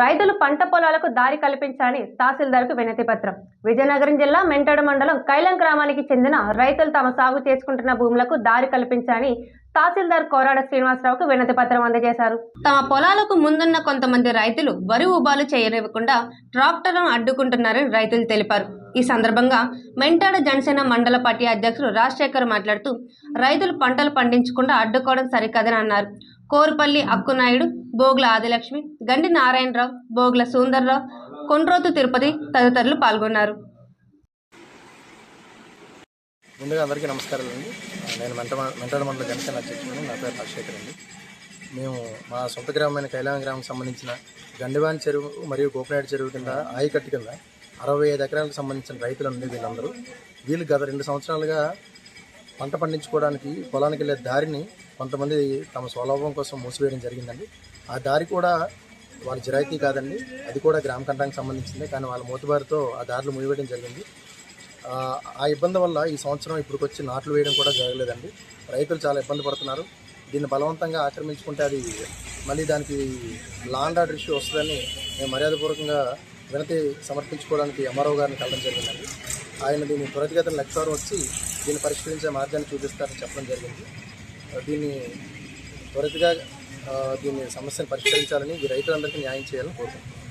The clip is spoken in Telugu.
రైతులు పంట పొలాలకు దారి కల్పించాలని తహసీల్దార్కు వినతి పత్రం. విజయనగరం జిల్లా మెంటడ మండలం కైలం గ్రామానికి చెందిన రైతులు తమ సాగు చేసుకుంటున్న భూములకు దారి కల్పించాలని తహసీల్దార్ కోరాడ శ్రీనివాసరావుకు వినతి పత్రం అందజేశారు. తమ పొలాలకు ముందున్న కొంతమంది రైతులు వరి ఉబాలు చేయనివ్వకుండా ట్రాక్టర్లను అడ్డుకుంటున్నారని రైతులు తెలిపారు. ఈ సందర్భంగా మెంటాడ జనసేన మండల పార్టీ అధ్యక్షుడు రాజశేఖర్ మాట్లాడుతూ రైతులు పంటలు పండించకుండా అడ్డుకోవడం సరికాదని అన్నారు. కోరుపల్లి అక్కునాయుడు బోగుల ఆదిలక్ష్మి గండి నారాయణరావు బోగుల సుందర్రావు కొండ్రోతు తిరుపతి తదితరులు పాల్గొన్నారు. ముందుగా అందరికీ నమస్కారాలు అండి. నేను మెంట మెంటడ మండల జనసేన అధ్యక్షుడు నా పేరు రాజశేఖర్ అండి. మేము మా సొంత గ్రామమైన కైలాం గ్రామం సంబంధించిన గండివాన్ చెరువు మరియు గోపినాయుడు చెరువు కింద ఆయకట్టు కింద అరవై ఐదు ఎకరాలకు సంబంధించిన రైతులు అండి వీళ్ళందరూ. వీళ్ళు గత రెండు సంవత్సరాలుగా పంట పండించుకోవడానికి పొలానికి వెళ్ళే దారిని కొంతమంది తమ స్వలాభం కోసం మూసివేయడం జరిగిందండి. ఆ దారి కూడా వాళ్ళ జిరాయితీ కాదండి. అది కూడా గ్రామ కంటానికి సంబంధించింది కానీ వాళ్ళ మూతబారితో ఆ దారులు మూయవేయడం జరిగింది. ఆ, ఇబ్బంది వల్ల ఈ సంవత్సరం ఇప్పటికి వచ్చి నాట్లు వేయడం కూడా జరగలేదండి. రైతులు చాలా ఇబ్బంది పడుతున్నారు. దీన్ని బలవంతంగా ఆక్రమించుకుంటే అది మళ్ళీ దానికి లాండ్ ఆర్డర్ ఇష్యూ వస్తుందని మేము మర్యాదపూర్వకంగా వినతి సమర్పించుకోవడానికి అమ్మారావు గారిని కలడం జరిగిందండి. ఆయన దీన్ని త్వరితగతిన లెక్చర్ వచ్చి దీన్ని పరిష్కరించే మార్గాన్ని చూపిస్తారని చెప్పడం జరిగింది. దీన్ని త్వరితగా దీన్ని సమస్యను పరిష్కరించాలని ఈ రైతులందరికీ న్యాయం చేయాలని కోరుకుంటున్నాను